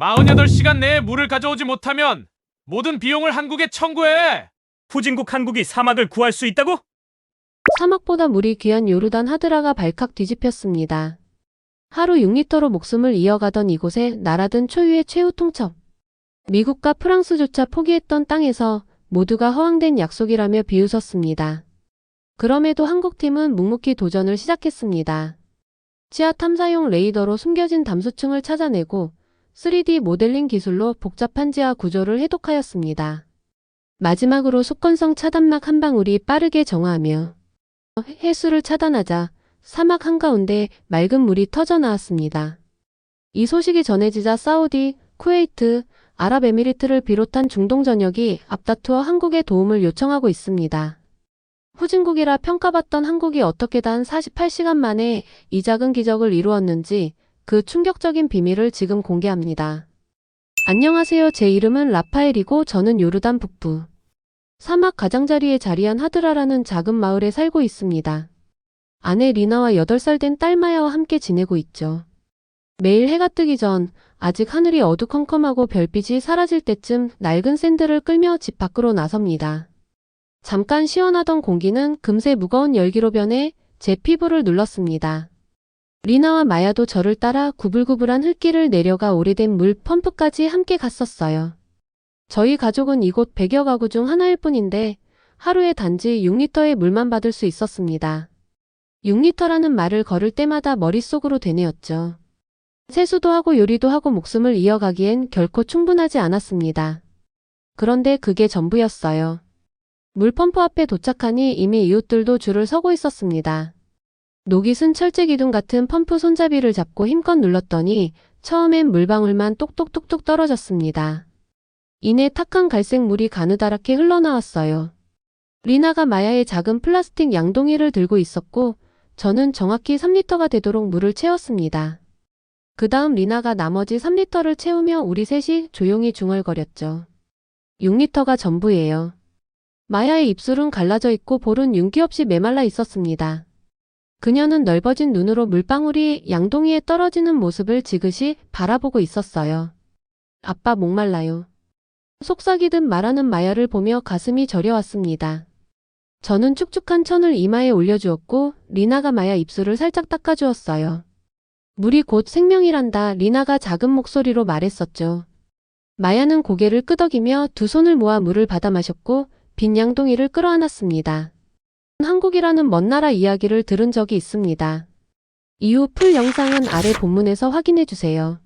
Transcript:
48시간 내에 물을 가져오지 못하면 모든 비용을 한국에 청구해. 후진국 한국이 사막을 구할 수 있다고? 사막보다 물이 귀한 요르단 하드라가 발칵 뒤집혔습니다. 하루 6리터로 목숨을 이어가던 이곳에 날아든 초유의 최후 통첩. 미국과 프랑스조차 포기했던 땅에서 모두가 허황된 약속이라며 비웃었습니다. 그럼에도 한국팀은 묵묵히 도전을 시작했습니다. 지하 탐사용 레이더로 숨겨진 담수층을 찾아내고 3D 모델링 기술로 복잡한 지하 구조를 해독하였습니다. 마지막으로 속건성 차단막 한 방울이 빠르게 정화하며 해수를 차단하자 사막 한가운데 맑은 물이 터져 나왔습니다. 이 소식이 전해지자 사우디, 쿠웨이트, 아랍에미리트를 비롯한 중동 전역이 앞다투어 한국의 도움을 요청하고 있습니다. 후진국이라 평가받던 한국이 어떻게 단 48시간 만에 이 작은 기적을 이루었는지 그 충격적인 비밀을 지금 공개합니다. 안녕하세요. 제 이름은 라파엘이고 저는 요르단 북부. 사막 가장자리에 자리한 하드라라는 작은 마을에 살고 있습니다. 아내 리나와 8살 된 딸 마야와 함께 지내고 있죠. 매일 해가 뜨기 전 아직 하늘이 어두컴컴하고 별빛이 사라질 때쯤 낡은 샌들을 끌며 집 밖으로 나섭니다. 잠깐 시원하던 공기는 금세 무거운 열기로 변해 제 피부를 눌렀습니다. 리나와 마야도 저를 따라 구불구불한 흙길을 내려가 오래된 물 펌프까지 함께 갔었어요. 저희 가족은 이곳 100여 가구 중 하나일 뿐인데 하루에 단지 6리터의 물만 받을 수 있었습니다. 6리터라는 말을 걸을 때마다 머릿속으로 되뇌었죠. 세수도 하고 요리도 하고 목숨을 이어가기엔 결코 충분하지 않았습니다. 그런데 그게 전부였어요. 물펌프 앞에 도착하니 이미 이웃들도 줄을 서고 있었습니다. 녹이 쓴 철제 기둥 같은 펌프 손잡이를 잡고 힘껏 눌렀더니 처음엔 물방울만 똑똑똑똑 떨어졌습니다. 이내 탁한 갈색 물이 가느다랗게 흘러나왔어요. 리나가 마야의 작은 플라스틱 양동이를 들고 있었고 저는 정확히 3리터가 되도록 물을 채웠습니다. 그 다음 리나가 나머지 3리터를 채우며 우리 셋이 조용히 중얼거렸죠. 6리터가 전부예요. 마야의 입술은 갈라져 있고 볼은 윤기 없이 메말라 있었습니다. 그녀는 넓어진 눈으로 물방울이 양동이에 떨어지는 모습을 지그시 바라보고 있었어요. 아빠 목말라요. 속삭이듯 말하는 마야를 보며 가슴이 저려왔습니다. 저는 축축한 천을 이마에 올려주었고 리나가 마야 입술을 살짝 닦아주었어요. 물이 곧 생명이란다 리나가 작은 목소리로 말했었죠. 마야는 고개를 끄덕이며 두 손을 모아 물을 받아 마셨고 빈 양동이를 끌어안았습니다. 한국이라는 먼 나라 이야기를 들은 적이 있습니다. 이후 풀 영상은 아래 본문에서 확인해 주세요.